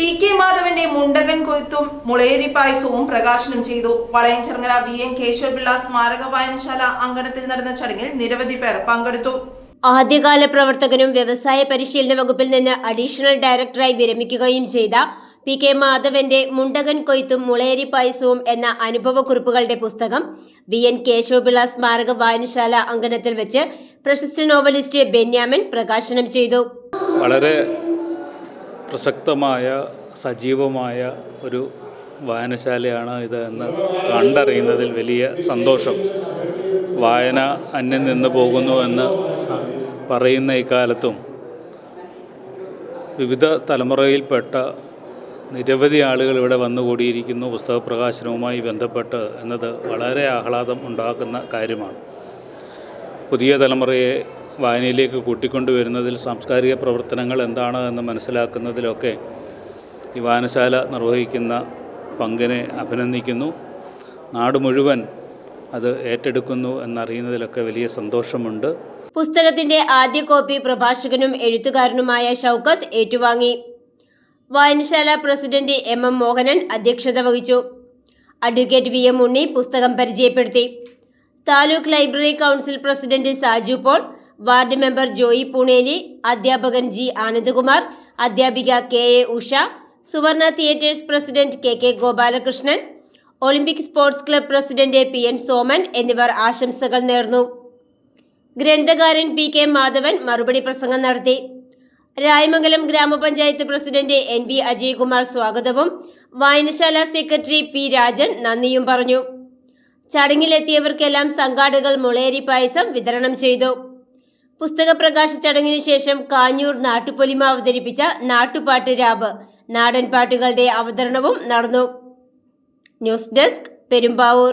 P K മാധവന്റെ മുണ്ടകൻ കൊയ്ത്തും മുളയേരി പായസവും പ്രകാശനം ചെയ്തു. വളയഞ്ചിറങ്ങല വി എൻ കേശവപിള്ള സ്മാരക വായനശാല അങ്കണത്തിൽ നടന്ന ചടങ്ങിൽ നിരവധി പേർ പങ്കെടുത്തു. ആദ്യകാല പ്രവർത്തകനും വ്യവസായ പരിശീലന വകുപ്പിൽ നിന്ന് അഡീഷണൽ ഡയറക്ടറായി വിരമിക്കുകയും ചെയ്ത പി കെ മാധവന്റെ മുണ്ടകൻ കൊയ്ത്തും മുളയേരി പായസവും എന്ന അനുഭവക്കുറിപ്പുകളുടെ പുസ്തകം വി എൻ കേശവപിള്ള സ്മാരക വായനശാല അങ്കണത്തിൽ വെച്ച് പ്രശസ്ത നോവലിസ്റ്റ് ബെന്യാമിൻ പ്രകാശനം ചെയ്തു. വളരെ പ്രസക്തമായ സജീവമായ ഒരു വായനശാലയാണ് ഇത് എന്ന് കണ്ടറിയുന്നതിൽ വലിയ സന്തോഷം. വായന അന്യം നിന്ന് പോകുന്നു എന്ന് പറയുന്ന ഇക്കാലത്തും വിവിധ തലമുറയിൽപ്പെട്ട നിരവധി ആളുകൾ ഇവിടെ വന്നുകൂടിയിരിക്കുന്നു പുസ്തക പ്രകാശനവുമായി ബന്ധപ്പെട്ട് എന്നത് വളരെ ആഹ്ലാദം ഉണ്ടാക്കുന്ന കാര്യമാണ്. പുതിയ തലമുറയെ വായനയിലേക്ക് കൂട്ടിക്കൊണ്ടുവരുന്നതിൽ സാംസ്കാരിക പ്രവർത്തനങ്ങൾ എന്താണ് എന്ന് മനസ്സിലാക്കുന്നതിലൊക്കെ ഈ വായനശാല നിർവഹിക്കുന്ന പങ്കിനെ അഭിനന്ദിക്കുന്നു. നാട് മുഴുവൻ അത് ഏറ്റെടുക്കുന്നു എന്നറിയുന്നതിലൊക്കെ വലിയ സന്തോഷമുണ്ട്. പുസ്തകത്തിന്റെ ആദ്യ കോപ്പി പ്രഭാഷകനും എഴുത്തുകാരനുമായ ഷൗക്കത്ത് ഏറ്റുവാങ്ങി. വായനശാല പ്രസിഡന്റ് എം എം മോഹനൻ അധ്യക്ഷത വഹിച്ചു. അഡ്വക്കേറ്റ് വി എം ഉണ്ണി പുസ്തകം പരിചയപ്പെടുത്തി. Taluk library council president Saju Paul ward member Joy Poonely അധ്യാപകൻ ജി ആനന്ദകുമാർ അധ്യാപിക K A Usha Suvarna theatres president K K Gopalakrishnan olympic sports club president P N Soman എന്നിവർ ആശംസകൾ നേർന്നു. ഗ്രന്ഥകാരൻ P K Madhavan മറുപടി പ്രസംഗം നടത്തി. രായമംഗലം ഗ്രാമപഞ്ചായത്ത് പ്രസിഡന്റ് എൻ ബി അജയ്കുമാർ സ്വാഗതവും വായനശാല സെക്രട്ടറി പി രാജൻ നന്ദിയും പറഞ്ഞു. ചടങ്ങിലെത്തിയവർക്കെല്ലാം സംഘാടകർ മുളയരി പായസം വിതരണം ചെയ്തു. പുസ്തക പ്രകാശ ചടങ്ങിന് ശേഷം കാഞ്ഞൂർ നാട്ടുപൊലിമ അവതരിപ്പിച്ച നാട്ടുപാട്ട് രാവ് നാടൻ പാട്ടുകളുടെ അവതരണവും നടന്നു. News desk Perumbavoor.